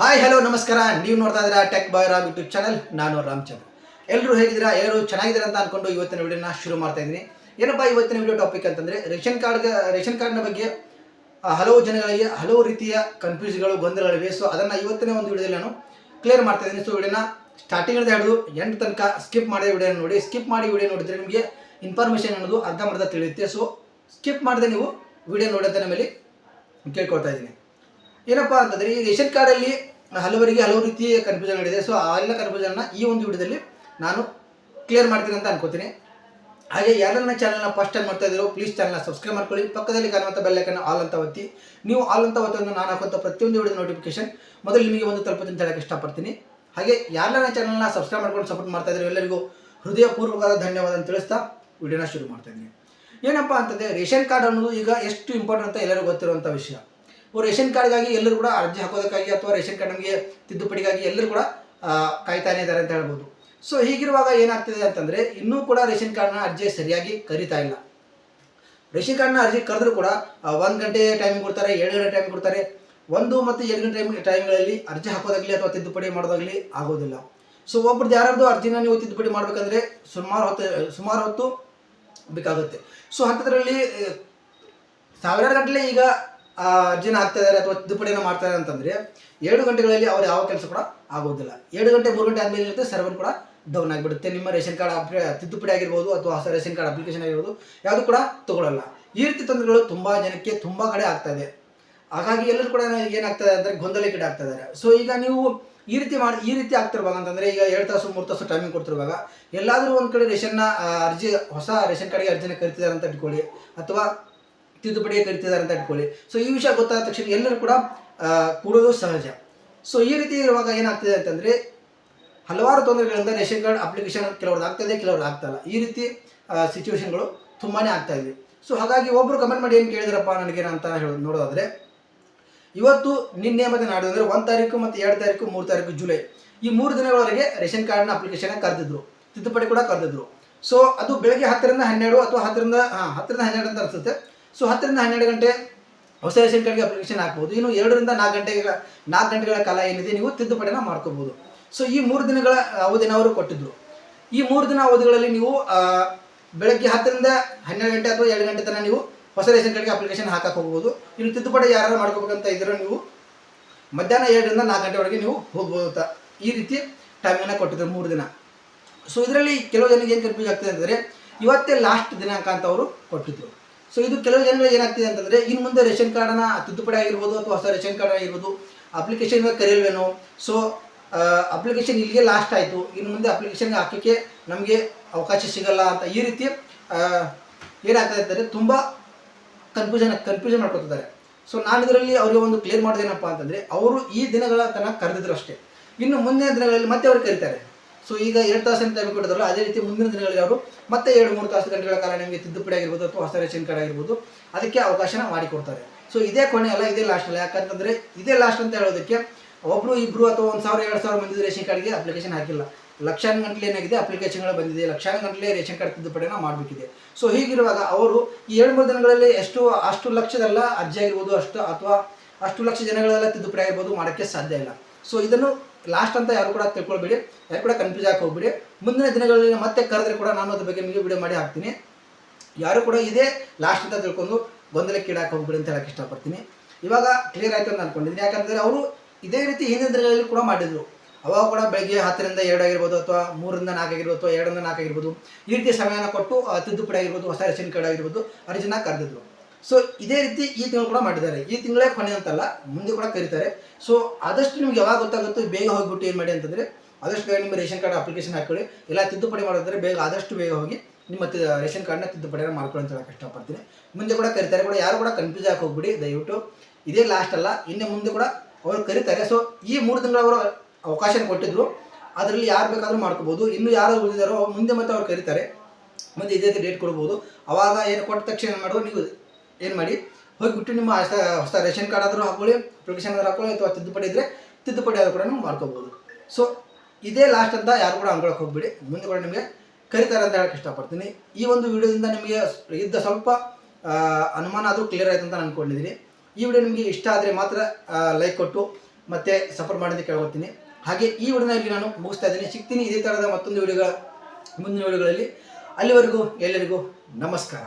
Hi hello ನಮಸ್ಕಾರ. ನೀವು ನೋಡ್ತಾ ಇದ್ದೀರಾ tech boy Ram YouTube channel ನಾನು ರಾಮಚಂದ್ರ ಎಲ್ಲರೂ ಹೇಗಿದ್ದೀರಾ? ಎಲ್ಲರೂ ಚೆನ್ನಾಗಿದ್ದೀರಾ ಅಂತ ಅನ್ಕೊಂಡು ಇವತ್ತಿನ ವಿಡಿಯೋನ ಶುರು ಮಾಡ್ತಾ ಇದ್ದೀನಿ. ಏನಪ್ಪಾ ಇವತ್ತಿನ ವಿಡಿಯೋ ಟಾಪಿಕ್ ಅಂತಂದ್ರೆ, ರೇಷನ್ ಕಾರ್ಡ್ ರೇಷನ್ ಕಾರ್ಡ್ನ ಬಗ್ಗೆ ಹಲವು ಜನಗಳಿಗೆ ಹಲವು ರೀತಿಯ ಕನ್ಫ್ಯೂಸ್ಗಳು ಗೊಂದಲಗಳಿವೆ. ಸೊ ಅದನ್ನ ಇವತ್ತಿನ ಒಂದು ವಿಡಿಯೋದಲ್ಲಿ ನಾನು ಕ್ಲಿಯರ್ ಮಾಡ್ತಾ ಇದ್ದೀನಿ. ಸೊ ವಿಡಿಯೋನ ಸ್ಟಾರ್ಟಿಂಗ್ ಹಿಡಿದು ಎಂಟು ತನಕ ಸ್ಕಿಪ್ ಮಾಡಿದ ವಿಡಿಯೋ ನೋಡಿ. ಸ್ಕಿಪ್ ಮಾಡಿ ವಿಡಿಯೋ ನೋಡಿದ್ರೆ ನಿಮಗೆ ಇನ್ಫಾರ್ಮೇಷನ್ ಅನ್ನೋದು ಅರ್ಧಂಬರ್ಧ ತಿಳಿಯುತ್ತೆ. ಸೊ ಸ್ಕಿಪ್ ಮಾಡದೆ ನೀವು ವಿಡಿಯೋ ನೋಡೋದನ್ನ ಮೇಲೆ ಕೇಳ್ಕೊಳ್ತಾ ಇದ್ದೀನಿ. ಏನಪ್ಪ ಅಂತಂದ್ರೆ ಈ ರೇಷನ್ ಕಾರ್ಡಲ್ಲಿ ಹಲವರಿಗೆ ಹಲವು ರೀತಿಯ ಕನ್ಫ್ಯೂಷನ್ ಇದೆ ಸೊ ಆ ಎಲ್ಲ ಕನ್ಫ್ಯೂಷನ್ನ ಈ ಒಂದು ವಿಡಿಯೋದಲ್ಲಿ ನಾನು ಕ್ಲಿಯರ್ ಮಾಡ್ತೀನಿ ಅಂತ ಅನ್ಕೋತೀನಿ. ಹಾಗೆ ಯಾರನ್ನ ಚಾನಲ್ನ ಫಸ್ಟ್ ಟೈಮ್ ಮಾಡ್ತಾ ಇದ್ದೀರೋ ಪ್ಲೀಸ್ ಚಾನಲ್ನ ಸಬ್ಸ್ಕ್ರೈಬ್ ಮಾಡ್ಕೊಳ್ಳಿ. ಪಕ್ಕದಲ್ಲಿ ಕಾಣುವಂಥ ಬೆಲ್ಲೈಕನ್ನು ಆಲ್ ಅಂತ ಒತ್ತಿ. ನೀವು ಆಲ್ ಅಂತ ಒತ್ತೊಂದು ನಾನು ಹಾಕುವಂಥ ಪ್ರತಿಯೊಂದು ವಿಡಿಯೋ ನೋಟಿಫಿಕೇಶನ್ ಮೊದಲು ನಿಮಗೆ ಒಂದು ತಲುಪುತ್ತೆ ಹೇಳಕ್ಕೆ ಇಷ್ಟಪಡ್ತೀನಿ. ಹಾಗೆ ಯಾರನ್ನ ಚಾನಲ್ನ ಸಬ್ಸ್ಕ್ರೈಬ್ ಮಾಡ್ಕೊಂಡು ಸಪೋರ್ಟ್ ಮಾಡ್ತಾ ಇದ್ದೀರೋ, ಎಲ್ಲರಿಗೂ ಹೃದಯಪೂರ್ವಕವಾದ ಧನ್ಯವಾದ ಅಂತ ತಿಳಿಸ್ತಾ ವಿಡಿಯೋನ ಶುರು ಮಾಡ್ತಾ ಇದ್ದೀನಿ. ಏನಪ್ಪ ಅಂತಂದರೆ, ರೇಷನ್ ಕಾರ್ಡ್ ಅನ್ನೋದು ಈಗ ಎಷ್ಟು ಇಂಪಾರ್ಟೆಂಟ್ ಅಂತ ಎಲ್ಲರಿಗೂ ಗೊತ್ತಿರುವಂಥ ವಿಷಯ. ರೇಷನ್ ಕಾರ್ಡ್ಗಾಗಿ ಎಲ್ಲರೂ ಕೂಡ ಅರ್ಜಿ ಹಾಕೋದಕ್ಕಾಗಿ ಅಥವಾ ರೇಷನ್ ಕಾರ್ಡ್ ನಮಗೆ ತಿದ್ದುಪಡಿಗಾಗಿ ಎಲ್ಲರೂ ಕೂಡ ಕಾಯ್ತಾನೆ ಇದ್ದಾರೆ ಅಂತ ಹೇಳ್ಬೋದು. ಸೊ ಹೀಗಿರುವಾಗ ಏನಾಗ್ತಿದೆ ಅಂತಂದರೆ ಇನ್ನೂ ಕೂಡ ರೇಷನ್ ಕಾರ್ಡ್ನ ಅರ್ಜಿ ಸರಿಯಾಗಿ ಕರೀತಾ ಇಲ್ಲ. ರೇಷನ್ ಕಾರ್ಡ್ನ ಅರ್ಜಿ ಕರೆದ್ರೂ ಕೂಡ ಒಂದು ಗಂಟೆ ಟೈಮಿಂಗ್ ಕೊಡ್ತಾರೆ ಏಳು ಗಂಟೆ ಟೈಮ್ ಕೊಡ್ತಾರೆ. ಒಂದು ಮತ್ತು ಎರಡು ಗಂಟೆ ಟೈಮ್ ಟೈಮ್ಗಳಲ್ಲಿ ಅರ್ಜಿ ಹಾಕೋದಾಗಲಿ ಅಥವಾ ತಿದ್ದುಪಡಿ ಮಾಡೋದಾಗಲಿ ಆಗೋದಿಲ್ಲ. ಸೊ ಒಬ್ರದ್ದು ಯಾರ್ದು ಅರ್ಜಿನ ನೀವು ತಿದ್ದುಪಡಿ ಮಾಡಬೇಕಂದ್ರೆ ಸುಮಾರು ಹೊತ್ತು ಸುಮಾರು ಹೊತ್ತು ಬೇಕಾಗುತ್ತೆ. ಸೊ ಅಂಥದ್ರಲ್ಲಿ ಸಾವಿರಾರು ಗಂಟಲೆ ಈಗ ಅರ್ಜಿನ ಹಾಕ್ತಾ ಇದ್ದಾರೆ ಅಥವಾ ತಿದ್ದುಪಡಿನ ಮಾಡ್ತಾರೆ ಅಂತಂದ್ರೆ, ಎರಡು ಗಂಟೆಗಳಲ್ಲಿ ಅವ್ರು ಯಾವ ಕೆಲಸ ಕೂಡ ಆಗೋದಿಲ್ಲ. ಎರಡು ಗಂಟೆ, ಮೂರು ಗಂಟೆ ಆದ್ಮೇಲೆ ಇರುತ್ತೆ ಸರ್ವರ್ ಕೂಡ ಡೌನ್ ಆಗಿಬಿಡುತ್ತೆ. ನಿಮ್ಮ ರೇಷನ್ ಕಾರ್ಡ್ ತಿದ್ದುಪಡಿ ಆಗಿರ್ಬೋದು ಅಥವಾ ಹೊಸ ರೇಷನ್ ಕಾರ್ಡ್ ಅಪ್ಲಿಕೇಶನ್ ಆಗಿರ್ಬೋದು, ಯಾವುದು ಕೂಡ ತಗೊಳ್ಳಲ್ಲ ಈ ರೀತಿ ತೊಂದರೆಗಳು ತುಂಬಾ ಜನಕ್ಕೆ ತುಂಬಾ ಕಡೆ ಆಗ್ತಾ ಇದೆ. ಹಾಗಾಗಿ ಎಲ್ಲರೂ ಕೂಡ ಏನಾಗ್ತದೆ ಅಂದರೆ ಗೊಂದಲಕ್ಕೆ ಆಗ್ತಾ ಇದ್ದಾರೆ. ಸೊ ಈಗ ನೀವು ಈ ರೀತಿ ಮಾಡಿ, ಈ ರೀತಿ ಆಗ್ತಿರುವಾಗ ಅಂತಂದ್ರೆ, ಈಗ ಎರಡು ತಾಸು, ಮೂರು ತಾಸು ಟೈಮಿಂಗ್ ಕೊಡ್ತಿರುವಾಗ ಎಲ್ಲಾದರೂ ಒಂದು ಕಡೆ ರೇಷನ್ನ ಅರ್ಜಿ, ಹೊಸ ರೇಷನ್ ಕಾರ್ಡ್ಗೆ ಅರ್ಜಿನ ಕರಿತಿದ್ದಾರೆ ಅಂತ ಇಟ್ಕೊಳ್ಳಿ. ಅಥವಾ ತಿದ್ದುಪಡಿಗೆ ಕರಿತಿದ್ದಾರೆ ಅಂತ ಇಟ್ಕೊಳ್ಳಿ ಸೊ ಈ ವಿಷಯ ಗೊತ್ತಾದ ತಕ್ಷಣ ಎಲ್ಲರೂ ಕೂಡ ಕೂಡೋದು ಸಹಜ. ಸೊ ಈ ರೀತಿ ಇರುವಾಗ ಏನಾಗ್ತಿದೆ ಅಂತಂದ್ರೆ, ಹಲವಾರು ತೊಂದರೆಗಳಿಂದ ರೇಷನ್ ಕಾರ್ಡ್ ಅಪ್ಲಿಕೇಶನ್ ಕೆಲವ್ರದ್ದು ಆಗ್ತದೆ ಕೆಲವ್ರದ್ದು ಆಗ್ತಲ್ಲ ಈ ರೀತಿ ಸಿಚುವೇಶನ್ಗಳು ತುಂಬಾನೇ ಆಗ್ತಾ ಇದೆ. ಸೊ ಹಾಗಾಗಿ ಒಬ್ರು ಕಮೆಂಟ್ ಮಾಡಿ ಏನು ಕೇಳಿದ್ರಪ್ಪ ನನಗೆ ಅಂತ ಹೇಳೋದು ನೋಡೋದಾದ್ರೆ, ಇವತ್ತು ನಿನ್ನೆ ಮತ್ತು ನಾಡು ಅಂದರೆ ಒಂದು ತಾರೀಕು ಮತ್ತು ಎರಡು ತಾರೀಕು, ಮೂರು ತಾರೀಕು ಜುಲೈ. ಈ ಮೂರು ದಿನಗಳವರೆಗೆ ರೇಷನ್ ಕಾರ್ಡ್ನ ಅಪ್ಲಿಕೇಶನ್ ಕರೆದಿದ್ರು. ತಿದ್ದುಪಡಿ ಕೂಡ ಕರೆದಿದ್ರು. ಸೊ ಅದು ಬೆಳಗ್ಗೆ ಹತ್ತರಿಂದ ಹನ್ನೆರಡು ಅಥವಾ ಹತ್ತರಿಂದ, ಹಾಂ, ಹತ್ತರಿಂದ ಹನ್ನೆರಡು ಅಂತ ಅನಿಸುತ್ತೆ. ಸೊ ಹತ್ತರಿಂದ ಹನ್ನೆರಡು ಗಂಟೆ ಹೊಸ ರೇಷನ್ ಕಾರ್ಡ್ಗೆ ಅಪ್ಲಿಕೇಶನ್ ಹಾಕ್ಬೋದು. ಇನ್ನು ಎರಡರಿಂದ ನಾಲ್ಕು ಗಂಟೆಗಳ ನಾಲ್ಕು ಗಂಟೆಗಳ ಕಾಲ ಏನಿದೆ ನೀವು ತಿದ್ದುಪಡಿನ ಮಾಡ್ಕೋಬೋದು. ಸೊ ಈ ಮೂರು ದಿನಗಳ ಅವಧಿನ ಅವರು ಕೊಟ್ಟಿದ್ರು. ಈ ಮೂರು ದಿನ ಅವಧಿಗಳಲ್ಲಿ ನೀವು ಬೆಳಗ್ಗೆ ಹತ್ತರಿಂದ ಹನ್ನೆರಡು ಗಂಟೆ ಅಥವಾ ಎರಡು ಗಂಟೆ ತನಕ ನೀವು ಹೊಸ ರೇಷನ್ ಕಾರ್ಡ್ಗೆ ಅಪ್ಲಿಕೇಶನ್ ಹಾಕಕ್ಕೆ ಹೋಗ್ಬೋದು. ಇನ್ನು ತಿದ್ದುಪಡಿ ಯಾರು ಮಾಡ್ಕೋಬೇಕಂತ ಇದ್ರೆ ನೀವು ಮಧ್ಯಾಹ್ನ ಎರಡರಿಂದ ನಾಲ್ಕು ಗಂಟೆವರೆಗೆ ನೀವು ಹೋಗ್ಬೋದು ಅಂತ ಈ ರೀತಿ ಟೈಮನ್ನು ಕೊಟ್ಟಿದ್ರು ಮೂರು ದಿನ. ಸೊ ಇದರಲ್ಲಿ ಕೆಲವು ಜನಕ್ಕೆ ಏನು ಕನ್ಫ್ಯೂಸ್ ಆಗ್ತದೆ ಅಂದರೆ ಇವತ್ತೇ ಲಾಸ್ಟ್ ದಿನಾಂಕ ಅಂತ ಅವರು ಕೊಟ್ಟಿದ್ರು. ಸೊ ಇದು ಕೆಲವು ಜನಗಳಿಗೆ ಏನಾಗ್ತಿದೆ ಅಂತಂದರೆ, ಇನ್ನು ಮುಂದೆ ರೇಷನ್ ಕಾರ್ಡನ್ನ ತಿದ್ದುಪಡಿ ಆಗಿರ್ಬೋದು ಅಥವಾ ಹೊಸ ರೇಷನ್ ಕಾರ್ಡ್ ಆಗಿರ್ಬೋದು ಅಪ್ಲಿಕೇಶನ್ ಕರೆಯಲ್ವೇನೋ. ಸೊ ಅಪ್ಲಿಕೇಶನ್ ಇಲ್ಲಿಗೆ ಲಾಸ್ಟ್ ಆಯಿತು. ಇನ್ನು ಮುಂದೆ ಅಪ್ಲಿಕೇಶನ್ ಹಾಕಲಿಕ್ಕೆ ನಮಗೆ ಅವಕಾಶ ಸಿಗಲ್ಲ ಅಂತ ಈ ರೀತಿ ಏನಾಗ್ತಾ ಅಂತಂದರೆ ತುಂಬ ಕನ್ಫ್ಯೂಷನ್ ಕನ್ಫ್ಯೂಷನ್ ಮಾಡ್ಕೊತಿದ್ದಾರೆ. ಸೊ ನಾನು ಇದರಲ್ಲಿ ಅವರಿಗೆ ಒಂದು ಕ್ಲಿಯರ್ ಮಾಡೋದೇನಪ್ಪ ಅಂತಂದರೆ, ಅವರು ಈ ದಿನಗಳ ತನಕ ಕರೆದಿದ್ರು ಅಷ್ಟೇ. ಇನ್ನು ಮುಂದಿನ ದಿನಗಳಲ್ಲಿ ಮತ್ತೆ ಅವರು ಕರೀತಾರೆ. ಸೊ ಈಗ ಎರಡು ತಾಸಿನ ಟೈಮ್ ಕೊಟ್ಟಿದ್ರಲ್ಲ ಅದೇ ರೀತಿ ಮುಂದಿನ ದಿನಗಳಲ್ಲಿ ಅವರು ಮತ್ತೆ ಎರಡು, ಮೂರು ತಾಸು ಗಂಟೆಗಳ ಕಾಲ ನಿಮಗೆ ತಿದ್ದುಪಡಿ ಆಗಿರ್ಬೋದು ಅಥವಾ ಹೊಸ ರೇಷನ್ ಕಾರ್ಡ್ ಆಗಿರ್ಬೋದು, ಅದಕ್ಕೆ ಅವಕಾಶನ ಮಾಡಿಕೊಡ್ತಾರೆ. ಸೊ ಇದೇ ಕೊನೆ ಅಲ್ಲ, ಇದೇ ಲಾಸ್ಟ್ ಅಲ್ಲ. ಯಾಕಂತಂದರೆ ಇದೇ ಲಾಸ್ಟ್ ಅಂತ ಹೇಳೋದಕ್ಕೆ ಒಬ್ರು ಇಬ್ರು ಅಥವಾ ಒಂದು ಸಾವಿರ, ಎರಡು ಸಾವಿರ ಮಂದಿ ರೇಷನ್ ಕಾರ್ಡ್ಗೆ ಅಪ್ಲಿಕೇಶನ್ ಹಾಕಿಲ್ಲ. ಲಕ್ಷಾನ್ ಗಂಟಲೆ ಏನಾಗಿದೆ? ಅಪ್ಲಿಕೇಶನ್ಗಳು ಬಂದಿದೆ. ಲಕ್ಷಾನ್ ಗಂಟಲೆ ರೇಷನ್ ಕಾರ್ಡ್ ತಿದ್ದುಪಡಿನ ಮಾಡಬೇಕಿದೆ ಸೊ ಹೀಗಿರುವಾಗ ಅವರು ಈ ಎರಡು, ಮೂರು ದಿನಗಳಲ್ಲಿ ಎಷ್ಟು, ಅಷ್ಟು ಲಕ್ಷದಲ್ಲ ಅರ್ಜಿ ಆಗಿರ್ಬೋದು, ಅಷ್ಟು ಅಥವಾ ಅಷ್ಟು ಲಕ್ಷ ಜನಗಳೆಲ್ಲ ತಿದ್ದುಪಡಿ ಆಗಿರ್ಬೋದು, ಮಾಡೋಕ್ಕೆ ಸಾಧ್ಯ ಇಲ್ಲ. ಸೊ ಇದನ್ನು ಲಾಸ್ಟ್ ಅಂತ ಯಾರು ಕೂಡ ತಿಳ್ಕೊಳ್ಬೇಡಿ. ಯಾರು ಕೂಡ ಕನ್ಫ್ಯೂಸ್ ಆಗಿ ಹೋಗ್ಬಿಡಿ. ಮುಂದಿನ ದಿನಗಳಲ್ಲಿ ಮತ್ತೆ ಕರೆದ್ರೆ ಕೂಡ ನಾನು ಅದ್ರ ಬಗ್ಗೆ ನಿಮಗೆ ವಿಡಿಯೋ ಮಾಡಿ ಹಾಕ್ತೀನಿ. ಯಾರು ಕೂಡ ಇದೇ ಲಾಸ್ಟ್ ಅಂತ ತಿಳ್ಕೊಂಡು ಗೊಂದಲಕ್ಕೆ ಈಡಾಕ್ ಹೋಗ್ಬಿಡಿ ಅಂತ ಹೇಳಕ್ಕೆ ಇಷ್ಟಪಡ್ತೀನಿ. ಇವಾಗ ಕ್ಲಿಯರ್ ಆಯ್ತು ಅಂತ ಅನ್ಕೊಂಡಿದ್ದೀನಿ. ಯಾಕಂದರೆ ಅವರು ಇದೇ ರೀತಿ ಹಿಂದಿನ ದಿನಗಳಲ್ಲಿ ಕೂಡ ಮಾಡಿದ್ರು. ಅವಾಗ ಕೂಡ ಬೆಳಗ್ಗೆ ಹತ್ತರಿಂದ ಎರಡು ಆಗಿರ್ಬೋದು ಅಥವಾ ಮೂರರಿಂದ ನಾಲ್ಕು ಆಗಿರ್ಬೋದು ಅಥವಾ ಎರಡರಿಂದ ನಾಲ್ಕು ಆಗಿರ್ಬೋದು. ಈ ರೀತಿ ಸಮಯನ ಕೊಟ್ಟು ತಿದ್ದುಪಡಿ ಆಗಿರ್ಬೋದು, ಹೊಸ ರೇಷನ್ ಕಾರ್ಡ್ ಆಗಿರ್ಬೋದು, ಅರ್ಜಿನ ಕರೆದಿದ್ರು. ಸೊ ಇದೇ ರೀತಿ ಈ ತಿಂಗಳು ಕೂಡ ಮಾಡಿದ್ದಾರೆ. ಈ ತಿಂಗಳೇ ಕೊನೆ ಅಂತಲ್ಲ, ಮುಂದೆ ಕೂಡ ಕರೀತಾರೆ. ಸೊ ಆದಷ್ಟು ನಿಮ್ಗೆ ಯಾವಾಗ ಗೊತ್ತಾಗುತ್ತೋ ಬೇಗ ಹೋಗಿಬಿಟ್ಟು ಏನು ಮಾಡಿ ಅಂತಂದರೆ, ಆದಷ್ಟು ಬೇಗ ನಿಮ್ಮ ರೇಷನ್ ಕಾರ್ಡ್ ಅಪ್ಲಿಕೇಶನ್ ಹಾಕೊಳ್ಳಿ. ಇಲ್ಲ, ತಿದ್ದುಪಡಿ ಮಾಡಿದ್ರೆ ಬೇಗ ಆದಷ್ಟು ಬೇಗ ಹೋಗಿ ನಿಮ್ಮ ರೇಷನ್ ಕಾರ್ಡ್ನ ತಿದ್ದುಪಡಿ ಮಾಡ್ಕೊಳ್ಳಿ ಅಂತ ಹೇಳಕ್ಕೆ ಇಷ್ಟಪಡ್ತೀನಿ. ಮುಂದೆ ಕೂಡ ಕರೀತಾರೆ. ಕೂಡ ಯಾರು ಕೂಡ ಕನ್ಫ್ಯೂಸ್ ಆಗಿ ದಯವಿಟ್ಟು. ಇದೇ ಲಾಸ್ಟ್ ಅಲ್ಲ, ಇನ್ನು ಮುಂದೆ ಕೂಡ ಅವರು ಕರೀತಾರೆ. ಸೊ ಈ ಮೂರು ತಿಂಗಳು ಅವರು ಅವಕಾಶ ಕೊಟ್ಟಿದ್ರು. ಅದರಲ್ಲಿ ಯಾರು ಬೇಕಾದರೂ ಮಾಡ್ಕೋಬೋದು. ಇನ್ನು ಯಾರು ಉಳಿದಾರೋ ಮುಂದೆ ಮತ್ತೆ ಅವ್ರು ಕರೀತಾರೆ. ಮುಂದೆ ಇದೇ ಡೇಟ್ ಕೊಡ್ಬೋದು. ಅವಾಗ ಏನು ಕೊಟ್ಟ ತಕ್ಷಣ ಏನು ಮಾಡುವ ನೀವು ಏನು ಮಾಡಿ? ಹೋಗಿಬಿಟ್ಟು ನಿಮ್ಮ ಹೊಸ ರೇಷನ್ ಕಾರ್ಡ್ ಆದರೂ ಹಾಕೊಳ್ಳಿ ಅಪ್ಲಿಕೇಶನ್ ಆದರೂ ಹಾಕೊಳ್ಳಿ ಅಥವಾ ತಿದ್ದುಪಡಿ ಇದ್ದರೆ ತಿದ್ದುಪಡಿ ಆದರೂ ಕೂಡ ನೀವು ಮಾಡ್ಕೋಬೋದು. ಸೊ ಇದೇ ಲಾಸ್ಟ್ ಅಂತ ಯಾರು ಕೂಡ ಅನ್ಕೊಳಕ್ಕೆ ಹೋಗ್ಬಿಡಿ. ಮುಂದೆ ಕೂಡ ನಿಮಗೆ ಕರಿತಾರೆ ಅಂತ ಹೇಳಕ್ಕೆ ಇಷ್ಟಪಡ್ತೀನಿ. ಈ ಒಂದು ವಿಡಿಯೋದಿಂದ ನಿಮಗೆ ಇದ್ದ ಸ್ವಲ್ಪ ಅನುಮಾನ ಆದರೂ ಕ್ಲಿಯರ್ ಆಯಿತು ಅಂತ ನಾನು ಅನ್ಕೊಂಡಿದ್ದೀನಿ ಈ ವಿಡಿಯೋ ನಿಮಗೆ ಇಷ್ಟ ಆದರೆ ಮಾತ್ರ ಲೈಕ್ ಕೊಟ್ಟು ಮತ್ತೆ ಸಪೋರ್ಟ್ ಮಾಡಿ ಅಂತ ಕೇಳ್ಕೊತೀನಿ ಹಾಗೆ ಈ ವಿಡಿಯೋನಲ್ಲಿ ನಾನು ಮುಗಿಸ್ತಾ ಇದ್ದೀನಿ. ಸಿಗ್ತೀನಿ ಇದೇ ಥರದ ಮತ್ತೊಂದು ವಿಡಿಯೋಗಳ, ಮುಂದಿನ ವಿಡಿಯೋಗಳಲ್ಲಿ. ಅಲ್ಲಿವರೆಗೂ ಎಲ್ಲರಿಗೂ ನಮಸ್ಕಾರ.